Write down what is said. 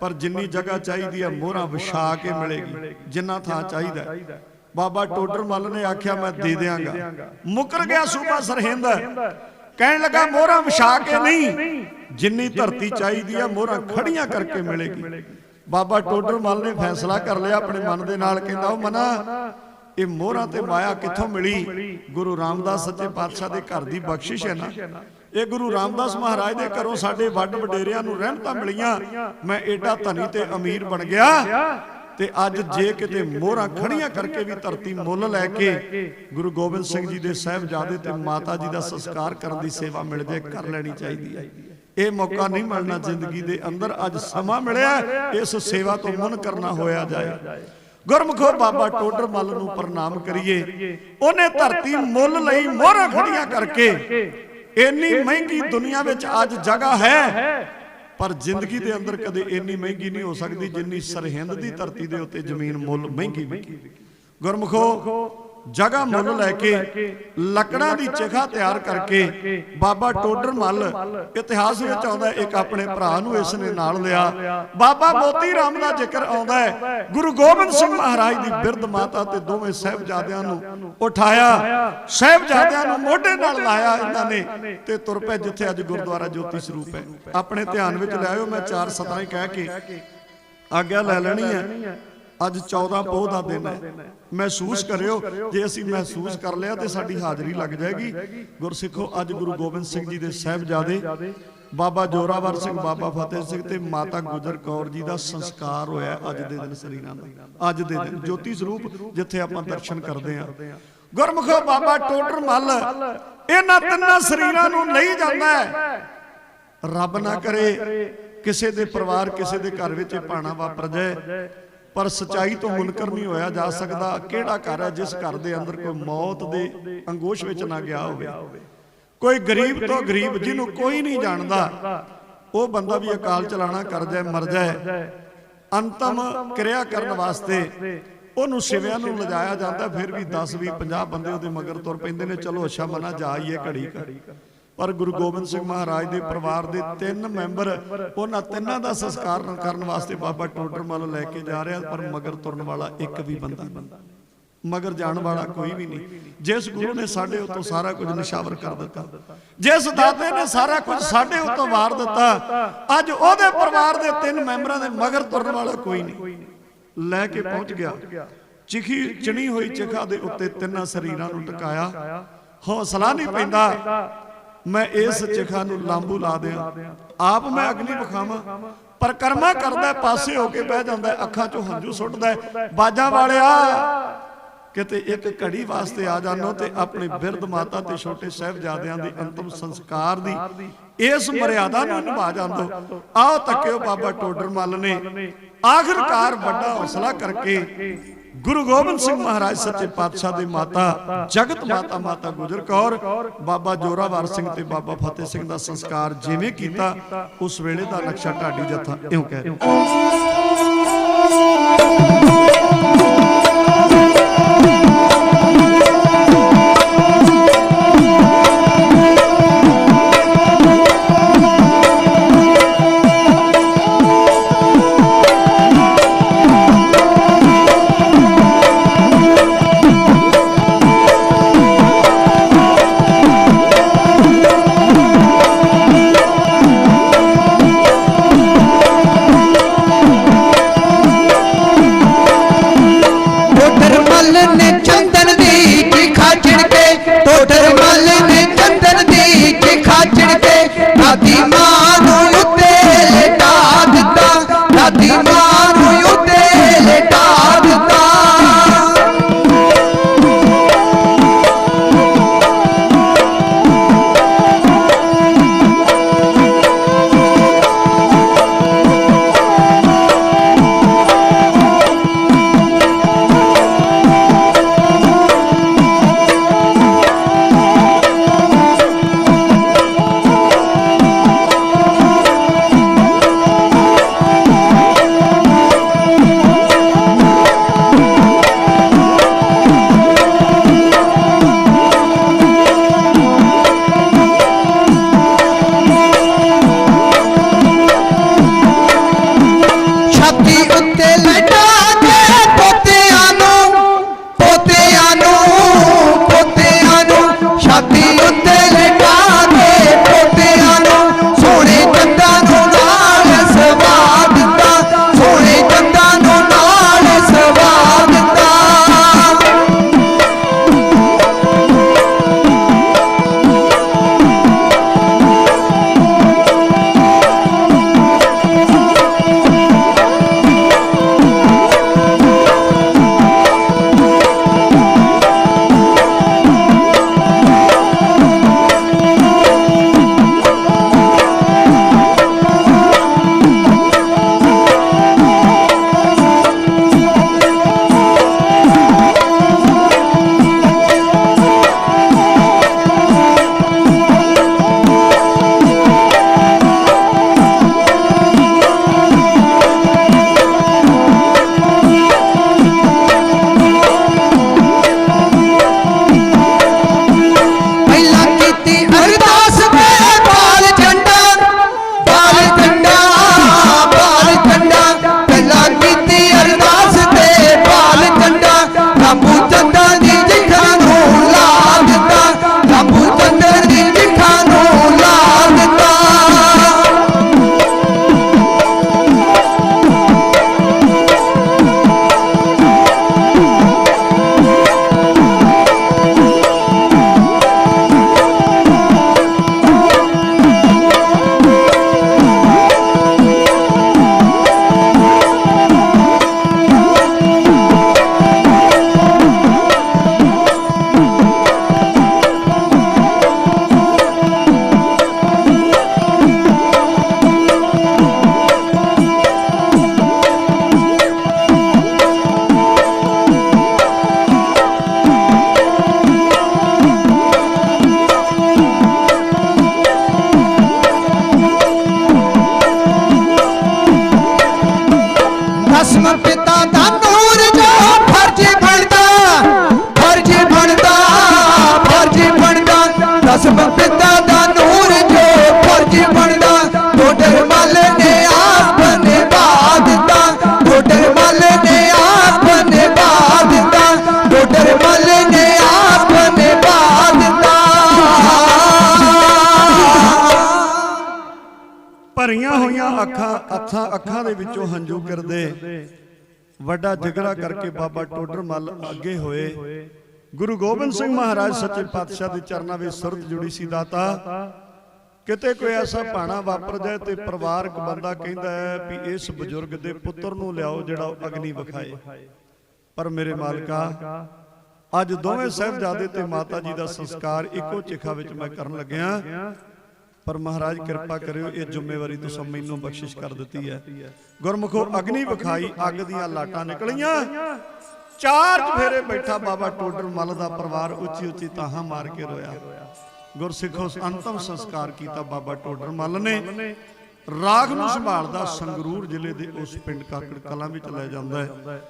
ਪਰ ਜਿੰਨੀ ਜਗ੍ਹਾ ਚਾਹੀਦੀ ਹੈ ਮੋਹਰਾਂ ਵਿਛਾ ਕੇ ਮਿਲੇਗੀ। ਜਿੰਨਾ ਥਾਂ ਚਾਹੀਦਾ। ਬਾਬਾ ਟੋਡਰ ਮੱਲ ਨੇ ਆਖਿਆ ਮੈਂ ਦੇ ਦਿਆਂਗਾ। ਮੁਕਰ ਗਿਆ ਸੂਬਾ ਸਰਹਿੰਦ। ਕਹਿਣ ਲੱਗਾ ਮੋਹਰਾਂ ਵਿਛਾ ਕੇ ਨਹੀਂ। ਜਿੰਨੀ ਧਰਤੀ ਚਾਹੀਦੀ ਹੈ ਮੋਹਰਾਂ ਖੜੀਆਂ ਕਰਕੇ ਮਿਲੇਗੀ। ਬਾਬਾ ਟੋਡਰ ਮੱਲ ਨੇ ਫੈਸਲਾ ਕਰ ਲਿਆ ਆਪਣੇ ਮਨ ਦੇ ਨਾਲ ਕਹਿੰਦਾ ਉਹ ਮਨਾ। ਇਹ ਮੋਹਰਾਂ ਤੇ ਮਾਇਆ ਕਿੱਥੋਂ ਮਿਲੀ? ਗੁਰੂ ਰਾਮਦਾਸ ਸੱਚੇ ਪਾਤਸ਼ਾਹ ਦੇ ਘਰ ਦੀ ਬਖਸ਼ਿਸ਼ ਹੈ ਨਾ। ਇਹ ਗੁਰੂ ਰਾਮਦਾਸ ਮਹਾਰਾਜ ਦੇ ਘਰੋਂ ਸਾਡੇ ਵੱਡ ਵਡੇਰਿਆਂ ਨੂੰ ਰਹਿਮਤਾਂ ਮਿਲੀਆਂ। ਮੈਂ ਏਡਾ ਧਨੀ ਤੇ ਅਮੀਰ ਬਣ ਗਿਆ ਤੇ ਅੱਜ ਜੇ ਕਿਤੇ ਮੋਹਰਾਂ ਖੜੀਆਂ ਕਰਕੇ ਵੀ ਧਰਤੀ ਮੁੱਲ ਲੈ ਕੇ ਗੁਰੂ ਗੋਬਿੰਦ ਸਿੰਘ ਜੀ ਦੇ ਸਾਹਿਬਜ਼ਾਦੇ ਤੇ ਮਾਤਾ ਜੀ ਦਾ ਸੰਸਕਾਰ ਕਰਨ ਦੀ ਸੇਵਾ ਮਿਲ ਜੇ ਕਰ ਲੈਣੀ ਚਾਹੀਦੀ ਹੈ। ਇਹ ਮੌਕਾ ਨਹੀਂ ਮਿਲਣਾ ਜ਼ਿੰਦਗੀ ਦੇ ਅੰਦਰ, ਅੱਜ ਸਮਾਂ ਮਿਲਿਆ ਇਸ ਸੇਵਾ ਤੋਂ ਮਨ ਕਰਨਾ ਹੋਇਆ ਜਾਏ। ਗੁਰਮੁਖੋ ਬਾਬਾ ਟੋਡਰ ਮੱਲ ਨੂੰ ਪ੍ਰਣਾਮ ਕਰੀਏ। ਉਹਨੇ ਧਰਤੀ ਮੁੱਲ ਲਈ ਮੋਹਰਾਂ ਖੜੀਆਂ ਕਰਕੇ ਇੰਨੀ ਮਹਿੰਗੀ ਦੁਨੀਆ ਵਿੱਚ ਅੱਜ ਜਗ੍ਹਾ ਹੈ। ਪਰ ਜ਼ਿੰਦਗੀ ਦੇ ਅੰਦਰ ਕਦੇ ਇੰਨੀ ਮਹਿੰਗੀ ਨਹੀਂ ਹੋ ਸਕਦੀ ਜਿੰਨੀ ਸਰਹਿੰਦ ਦੀ ਧਰਤੀ ਦੇ ਉੱਤੇ ਜ਼ਮੀਨ ਮੁੱਲ ਮਹਿੰਗੀ ਵਿਕੀ ਗੁਰਮੁਖੋ ਜਗ੍ਹਾ ਮੁੱਲ ਲੈ ਕੇ ਲੱਕੜਾਂ ਦੀ ਚਿਖਾ ਤਿਆਰ ਕਰਕੇ ਬਾਬਾ ਟੋਡਰ ਮੱਲ ਇਤਿਹਾਸ ਵਿੱਚ ਆਉਂਦਾ ਇੱਕ ਆਪਣੇ ਭਰਾ ਨੂੰ ਇਸ ਨੇ ਨਾਲ ਲਿਆ। ਬਾਬਾ ਮੋਤੀ ਰਾਮ ਦਾ ਜ਼ਿਕਰ ਆਉਂਦਾ ਹੈ। ਗੁਰੂ ਗੋਬਿੰਦ ਸਿੰਘ ਮਹਾਰਾਜ ਦੀ ਬਿਰਧ ਮਾਤਾ ਤੇ ਦੋਵੇਂ ਸਹਿਬਜ਼ਾਦਿਆਂ ਨੂੰ ਉਠਾਇਆ। ਸਹਿਬਜ਼ਾਦਿਆਂ ਨੂੰ ਮੋਢੇ ਨਾਲ ਲਾਇਆ ਇਹਨਾਂ ਨੇ ਤੇ ਤੁਰ ਪਏ ਜਿੱਥੇ ਅੱਜ ਗੁਰਦੁਆਰਾ ਜੋਤੀ ਸਰੂਪ ਹੈ। ਆਪਣੇ ਧਿਆਨ ਵਿੱਚ ਲਿਆਇਓ ਮੈਂ ਚਾਰ ਸਤਾਂ ਹੀ ਕਹਿ ਕੇ ਆਗਿਆ ਲੈ ਲੈਣੀ ਹੈ। ਅੱਜ 14 ਪੋਹ ਦਾ ਦਿਨ ਹੈ। ਮਹਿਸੂਸ ਕਰਿਓ ਜੇ ਅਸੀਂ ਮਹਿਸੂਸ ਕਰ ਲਿਆ ਤੇ ਸਾਡੀ ਹਾਜ਼ਰੀ ਲੱਗ ਜਾਏਗੀ। ਗੁਰਸਿੱਖੋ ਅੱਜ ਗੁਰੂ ਗੋਬਿੰਦ ਸਿੰਘ ਜੀ ਦੇ ਸਾਹਿਬਜ਼ਾਦੇ ਬਾਬਾ ਜੋਰਾਵਰ ਸਿੰਘ ਬਾਬਾ ਫਤਿਹ ਸਿੰਘ ਤੇ ਮਾਤਾ ਗੁਜਰ ਕੌਰ ਜੀ ਦਾ ਸੰਸਕਾਰ ਹੋਇਆ ਅੱਜ ਦੇ ਦਿਨ ਸਰੀਰਾਂ ਦਾ ਅੱਜ ਦੇ ਦਿਨ ਜੋਤੀ ਸਰੂਪ ਜਿੱਥੇ ਆਪਾਂ ਦਰਸ਼ਨ ਕਰਦੇ ਹਾਂ। ਗੁਰਮੁਖੋ ਬਾਬਾ ਟੋਡਰ ਮੱਲ ਇਹਨਾਂ ਤਿੰਨਾਂ ਸਰੀਰਾਂ ਨੂੰ ਲਈ ਜਾਂਦਾ ਹੈ। ਰੱਬ ਨਾ ਕਰੇ ਕਿਸੇ ਦੇ ਪਰਿਵਾਰ ਕਿਸੇ ਦੇ ਘਰ ਵਿੱਚ ਭਾਣਾ ਵਾਪਰ ਜਾਏ। ਪਰ ਸਚਾਈ ਤੋਂ ਮੁਨਕਰ ਨਹੀਂ ਹੋਇਆ ਜਾ ਸਕਦਾ ਕਿਹੜਾ ਘਰ ਹੈ ਜਿਸ ਘਰ ਦੇ ਅੰਦਰ ਕੋਈ ਮੌਤ ਦੇ ਅੰਗੋਸ਼ ਵਿੱਚ ਨਾ ਗਿਆ ਹੋਵੇ। ਕੋਈ ਗਰੀਬ ਤੋਂ ਗਰੀਬ ਜਿਹਨੂੰ ਕੋਈ ਨਹੀਂ ਜਾਣਦਾ, ਉਹ ਬੰਦਾ ਵੀ ਅਕਾਲ ਚਲਾਣਾ ਕਰ ਜਾਏ ਮਰ ਜਾਏ ਅੰਤਮ ਕਿਰਿਆ ਕਰਨ ਵਾਸਤੇ ਉਹਨੂੰ ਸਿਵਿਆਂ ਨੂੰ ਲਿਜਾਇਆ ਜਾਂਦਾ, ਫਿਰ ਵੀ 10 20 50 ਬੰਦੇ ਉਹਦੇ ਮਗਰ ਤੁਰ ਪੈਂਦੇ ਨੇ, ਚਲੋ ਅੱਛਾ ਮਨਾ, ਜਾਈਏ ਘੜੀ ਘੜੀ। ਪਰ ਗੁਰੂ ਗੋਬਿੰਦ ਸਿੰਘ ਮਹਾਰਾਜ ਦੇ ਪਰਿਵਾਰ ਦੇ ਤਿੰਨ ਮੈਂਬਰ, ਉਹਨਾਂ ਤਿੰਨਾਂ ਦਾ ਸੰਸਕਾਰ ਕਰਨ ਵਾਸਤੇ ਬਾਬਾ ਟੋਡਰ ਮੱਲ ਲੈ ਕੇ ਜਾ ਰਿਹਾ, ਪਰ ਮਗਰ ਤੁਰਨ ਵਾਲਾ ਇੱਕ ਵੀ ਬੰਦਾ ਨਹੀਂ। ਮਗਰ ਜਾਣ ਵਾਲਾ ਕੋਈ ਵੀ ਨਹੀਂ। ਜਿਸ ਗੁਰੂ ਨੇ ਸਾਡੇ ਉੱਤੋਂ ਸਾਰਾ ਕੁਝ ਨਿਸ਼ਾਵਰ ਕਰ ਦਿੱਤਾ। ਜਿਸ ਦਾਤੇ ਨੇ ਸਾਰਾ ਕੁਝ ਸਾਡੇ ਉੱਤੋਂ ਵਾਰ ਦਿੱਤਾ, ਅੱਜ ਉਹਦੇ ਪਰਿਵਾਰ ਦੇ ਤਿੰਨ ਮੈਂਬਰਾਂ ਦੇ ਮਗਰ ਤੁਰਨ ਵਾਲਾ ਕੋਈ ਨਹੀਂ। ਲੈ ਕੇ ਪਹੁੰਚ ਗਿਆ। ਚਿਖੀ, ਚਣੀ ਹੋਈ ਚਿਖਾ ਦੇ ਉੱਤੇ ਤਿੰਨਾਂ ਸਰੀਰਾਂ ਨੂੰ ਟਿਕਾਇਆ। ਹੌਸਲਾ ਨਹੀਂ ਪੈਂਦਾ। ਮੈਂ ਇਸ ਚਿਖਾ ਨੂੰ ਲਾਂਬੂ ਲਾ ਦਿਆਂ। ਆਪ ਮੈਂ ਅਗਨੀ ਵਿਖਾਵਾਂ। ਪਰ ਕਰਮਾ ਕਰਦਾ ਪਾਸੇ ਹੋ ਕੇ ਬਹਿ ਜਾਂਦਾ ਅੱਖਾਂ ਚੋਂ ਹੰਝੂ ਸੁੱਟਦਾ ਬਾਜਾਂ ਵਾਲਿਆ ਕਿਤੇ ਇੱਕ ਘੜੀ ਵਾਸਤੇ ਆ ਜਾਣੋ ਤੇ ਆਪਣੇ ਬਿਰਧ ਮਾਤਾ ਤੇ ਛੋਟੇ ਸਾਹਿਬਜ਼ਾਦਿਆਂ ਦੇ ਅੰਤਮ ਸੰਸਕਾਰ ਦੀ। ਇਸ ਮਰਿਆਦਾ ਨੂੰ ਨਿਭਾ ਜਾਂਦੋ ਆਓ ਤੱਕਿਓ ਬਾਬਾ ਟੋਡਰ ਮੱਲ ਨੇ। ਆਖਰਕਾਰ ਵੱਡਾ ਹੌਸਲਾ ਕਰਕੇ ਗੁਰੂ ਗੋਬਿੰਦ ਸਿੰਘ ਮਹਾਰਾਜ, ਸੱਚੇ ਪਾਤਸ਼ਾਹ ਦੇ ਮਾਤਾ, ਜਗਤ ਮਾਤਾ ਮਾਤਾ ਗੁਜਰ ਕੌਰ, ਬਾਬਾ ਜੋਰਾਵਰ ਸਿੰਘ ਤੇ ਬਾਬਾ ਫਤਿਹ ਸਿੰਘ ਦਾ ਸੰਸਕਾਰ ਜਿਵੇਂ ਕੀਤਾ, ਉਸ ਵੇਲੇ ਦਾ ਨਕਸ਼ਾ ਢਾਡੀ ਜਥਾ, ਇਉਂ ਕਹਿ ਰਿਹਾ। ಹೇಳ್ತ ਦਸਮ ਪਿਤਾ ਦਾ ਨੂਰ ਜੋ ਫਰਜ਼ ਬਣਦਾ ਫਰਜ਼ ਬਣਦਾ ਫਰਜ਼ ਬਣਦਾ ਦਸਮ ਭਰੀਆਂ ਹੋਈਆਂ ਅੱਖਾਂ ਅੱਖਾਂ ਅੱਖਾਂ ਦੇ ਵਿੱਚੋਂ ਹੰਝੂ ਗਿਰਦੇ ਵੱਡਾ ਜਿਗਰਾ ਕਰਕੇ ਬਾਬਾ ਟੋਡਰ ਮੱਲ ਅੱਗੇ ਹੋਏ। ਗੁਰੂ ਗੋਬਿੰਦ ਸਿੰਘ ਮਹਾਰਾਜ ਸੱਚੇ ਪਾਤਸ਼ਾਹ ਦੇ ਚਰਨਾਂ ਵਿੱਚ ਸੁਰਤ ਜੁੜੀ ਸੀ ਦਾਤਾ। ਕਿਤੇ ਕੋਈ ਐਸਾ ਭਾਣਾ ਵਾਪਰ ਜਾਏ ਤੇ ਪਰਿਵਾਰਕ ਬੰਦਾ ਕਹਿੰਦਾ ਹੈ ਵੀ ਇਸ ਬਜ਼ੁਰਗ ਦੇ ਪੁੱਤਰ ਨੂੰ ਲਿਆਓ ਜਿਹੜਾ ਅਗਨੀ ਵਿਖਾਏ। ਪਰ ਮੇਰੇ ਮਾਲਕਾ ਅੱਜ ਦੋਵੇਂ ਸਾਹਿਬਜ਼ਾਦੇ ਤੇ ਮਾਤਾ ਜੀ ਦਾ ਸੰਸਕਾਰ ਇੱਕੋ ਚਿਖਾ ਵਿੱਚ ਮੈਂ ਕਰਨ ਲੱਗਿਆ। ਪਰ ਮਹਾਰਾਜ ਕਿਰਪਾ ਕਰਿਓ ਇਹ ਜ਼ਿੰਮੇਵਾਰੀ ਤੁਸੀਂ ਮੈਨੂੰ ਬਖਸ਼ਿਸ਼ ਕਰ ਦਿੱਤੀ ਹੈ। ਗੁਰਮੁਖੋ ਅਗਨੀ ਵਿਖਾਈ ਅੱਗ ਦੀਆਂ ਲਾਟਾਂ ਨਿਕਲੀਆਂ। ਚਾਰ ਚਫੇਰੇ ਬੈਠਾ ਬਾਬਾ ਟੋਡਰ ਮੱਲ ਦਾ ਪਰਿਵਾਰ ਉੱਚੀ ਉੱਚੀ ਤਾਹਾਂ ਮਾਰ ਕੇ ਰੋਇਆ। ਗੁਰਸਿੱਖੋ ਅੰਤਮ ਸੰਸਕਾਰ ਕੀਤਾ ਬਾਬਾ ਟੋਡਰ ਮੱਲ ਨੇ। ਰਾਗ ਨੂੰ ਸੰਭਾਲਦਾ ਸੰਗਰੂਰ ਜ਼ਿਲ੍ਹੇ ਦੇ ਉਸ ਪਿੰਡ ਕਾਕੜ ਕਲਾਂ ਵਿੱਚ ਲੈ ਜਾਂਦਾ ਹੈ।